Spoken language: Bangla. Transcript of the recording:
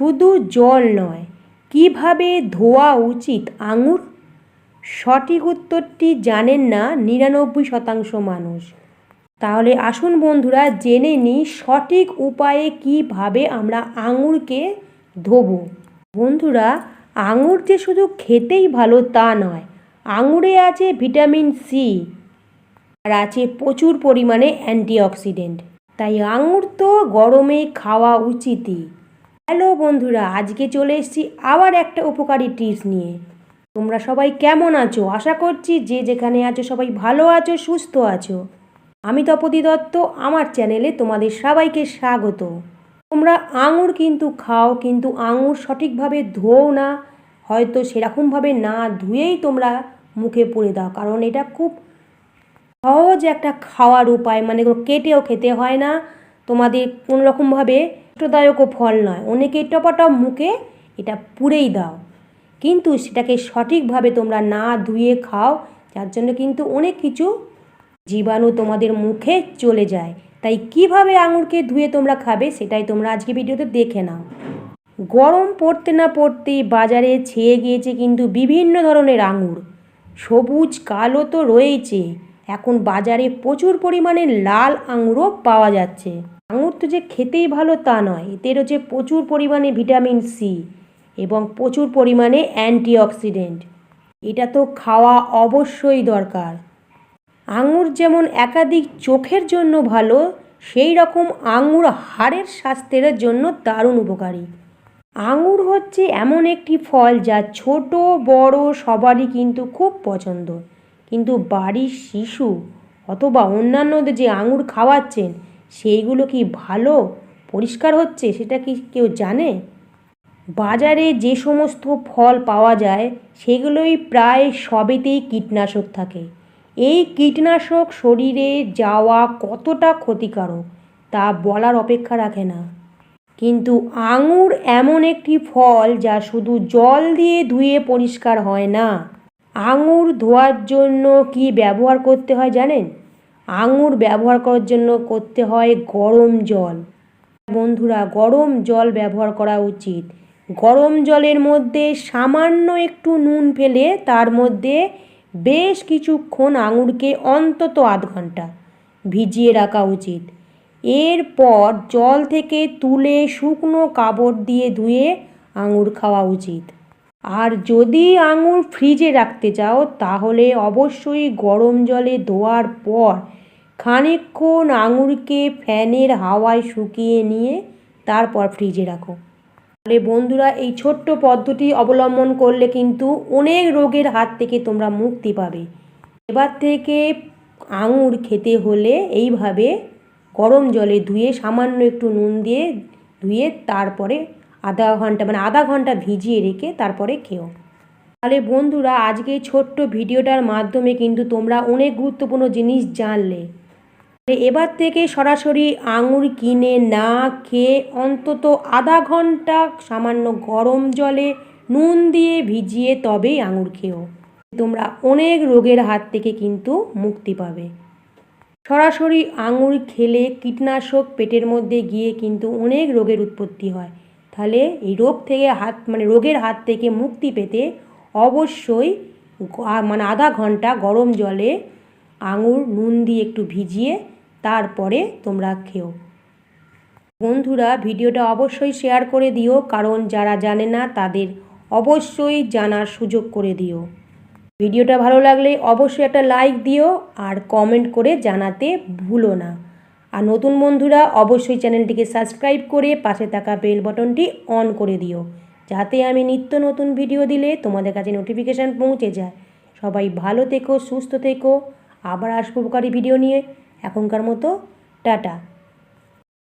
শুধু জল নয়, কীভাবে ধোয়া উচিত আঙুর? সঠিক উত্তরটি জানেন না নিরানব্বই শতাংশ মানুষ। তাহলে আসুন বন্ধুরা, জেনে নিই সঠিক উপায়ে কীভাবে আমরা আঙুরকে ধোবো। বন্ধুরা, আঙুর যে শুধু খেতেই ভালো তা নয়, আঙুরে আছে ভিটামিন সি আর আছে প্রচুর পরিমাণে অ্যান্টিঅক্সিডেন্ট। তাই আঙুর তো গরমে খাওয়া উচিতই। হ্যালো বন্ধুরা, আজকে চলে এসেছি আবার একটা উপকারী টিপস নিয়ে। তোমরা সবাই কেমন আছো? আশা করছি যে যেখানে আছো সবাই ভালো আছো, সুস্থ আছো। আমি তপতি দত্ত, আমার চ্যানেলে তোমাদের সবাইকে স্বাগত। তোমরা আঙুর কিন্তু খাও, কিন্তু আঙুর সঠিকভাবে ধোও না। হয়তো সেরকমভাবে না ধুয়েই তোমরা মুখে পুড়ে দাও, কারণ এটা খুব সহজ একটা খাওয়ার উপায়। মানে কেটেও খেতে হয় না। তোমাদের কোনো রকমভাবে কষ্টদায়কও ফল নয়। অনেকে টপাটপ মুখে এটা পুড়েই দাও। কিন্তু সেটাকে সঠিকভাবে তোমরা না ধুয়ে খাও, যার জন্য কিন্তু অনেক কিছু জীবাণু তোমাদের মুখে চলে যায়। তাই কীভাবে আঙুরকে ধুয়ে তোমরা খাবে সেটাই তোমরা আজকে ভিডিওতে দেখে নাও। গরম পড়তে না পড়তেই বাজারে ছেয়ে গিয়েছে কিন্তু বিভিন্ন ধরনের আঙুর। সবুজ, কালো তো রয়েইছে। এখন বাজারে প্রচুর পরিমাণে লাল আঙুরও পাওয়া যাচ্ছে। তো যে খেতেই ভালো তা নয় এতে রয়েছে প্রচুর পরিমাণে ভিটামিন সি এবং প্রচুর পরিমাণে অ্যান্টিঅক্সিডেন্ট। এটা তো খাওয়া অবশ্যই দরকার। আঙুর যেমন একাধিক চোখের জন্য ভালো, সেই রকম আঙুর হাড়ের স্বাস্থ্যের জন্য দারুণ উপকারী। আঙুর হচ্ছে এমন একটি ফল যা ছোট, বড় সবারই কিন্তু খুব পছন্দ। কিন্তু বাড়ির শিশু অথবা অন্যান্যদের যে আঙুর খাওয়াচ্ছেন সেইগুলো কি ভালো? পরিষ্কার হচ্ছে? সেটা কি কেউ জানে? বাজারে যে সমস্ত ফল পাওয়া যায়, সেগুলোই প্রায় সবেতেই কীটনাশক থাকে। এই কীটনাশক শরীরে যাওয়া কতটা ক্ষতিকারক, তা বলার অপেক্ষা রাখে না। কিন্তু আঙুর এমন একটি ফল যা শুধু জল দিয়ে ধুয়ে পরিষ্কার হয় না। আঙুর ধোয়ার জন্য কি ব্যবহার করতে হয় জানেন? আঙুর ব্যবহার করার জন্য করতে হয় গরম জল। বন্ধুরা, গরম জল ব্যবহার করা উচিত। গরম জলের মধ্যে সামান্য একটু নুন ফেলে তার মধ্যে বেশ কিছুক্ষণ আঙুরকে অন্তত আধ ঘণ্টা ভিজিয়ে রাখা উচিত। এরপর জল থেকে তুলে শুকনো কাপড় দিয়ে ধুয়ে আঙুর খাওয়া উচিত। আর যদি আঙুর ফ্রিজে রাখতে চাও, তাহলে অবশ্যই গরম জলে ধোয়ার পর খানিকক্ষণ আঙুরকে ফ্যানের হাওয়ায় শুকিয়ে নিয়ে তারপর ফ্রিজে রাখো। তাহলে বন্ধুরা, এই ছোট্ট পদ্ধতি অবলম্বন করলে কিন্তু অনেক রোগের হাত থেকে তোমরা মুক্তি পাবে। এবার থেকে আঙুর খেতে হলে এইভাবে গরম জলে ধুয়ে সামান্য একটু নুন দিয়ে ধুয়ে তারপরে আধা ঘণ্টা মানে আধা ঘণ্টা ভিজিয়ে রেখে তারপরে খেও। তাহলে বন্ধুরা, আজকে ছোট্ট ভিডিওটার মাধ্যমে কিন্তু তোমরা অনেক গুরুত্বপূর্ণ জিনিস জানলে। এবার থেকে সরাসরি আঙুর কিনে না খেয়ে অন্তত আধা ঘণ্টা সামান্য গরম জলে নুন দিয়ে ভিজিয়ে তবেই আঙুর খেও। তোমরা অনেক রোগের হাত থেকে কিন্তু মুক্তি পাবে। সরাসরি আঙুর খেলে কীটনাশক পেটের মধ্যে গিয়ে কিন্তু অনেক রোগের উৎপত্তি হয়। তাহলে এই রোগ থেকে হাত মানে রোগের হাত থেকে মুক্তি পেতে অবশ্যই মানে আধা ঘণ্টা গরম জলে আঙুর, নুন দিয়ে একটু ভিজিয়ে তারপরে তোমরা খেও। বন্ধুরা, ভিডিওটা অবশ্যই শেয়ার করে দিও, কারণ যারা জানে না তাদের অবশ্যই জানার সুযোগ করে দিও। ভিডিওটা ভালো লাগলে অবশ্যই একটা লাইক দিও আর কমেন্ট করে জানাতে ভুলো না। আর নতুন বন্ধুরা, অবশ্যই চ্যানেলটিকে সাবস্ক্রাইব করে পাশে থাকা বেল বটনটি অন করে দিও, যাতে আমি নিত্য নতুন ভিডিও দিলে তোমাদের কাছে নোটিফিকেশান পৌঁছে যায়। সবাই ভালো থেকো, সুস্থ থেকো। আবার আসব উপকারী ভিডিও নিয়ে। এখনকার মতো টাটা।